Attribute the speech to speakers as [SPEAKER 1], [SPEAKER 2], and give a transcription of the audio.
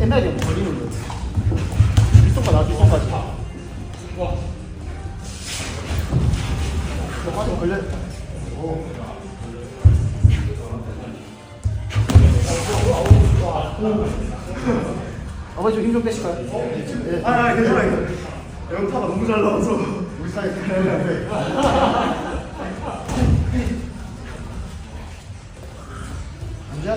[SPEAKER 1] 옛날에 뭐 걸리는 거. 뒷손가 나 뒷손까지. 너 빠지면 걸려. 오. 아버지 좀 힘 좀 빼실까요? 네.
[SPEAKER 2] 아, 아 괜찮아요. 연타가 너무 잘 나와서.
[SPEAKER 1] 우리 사이 Hey!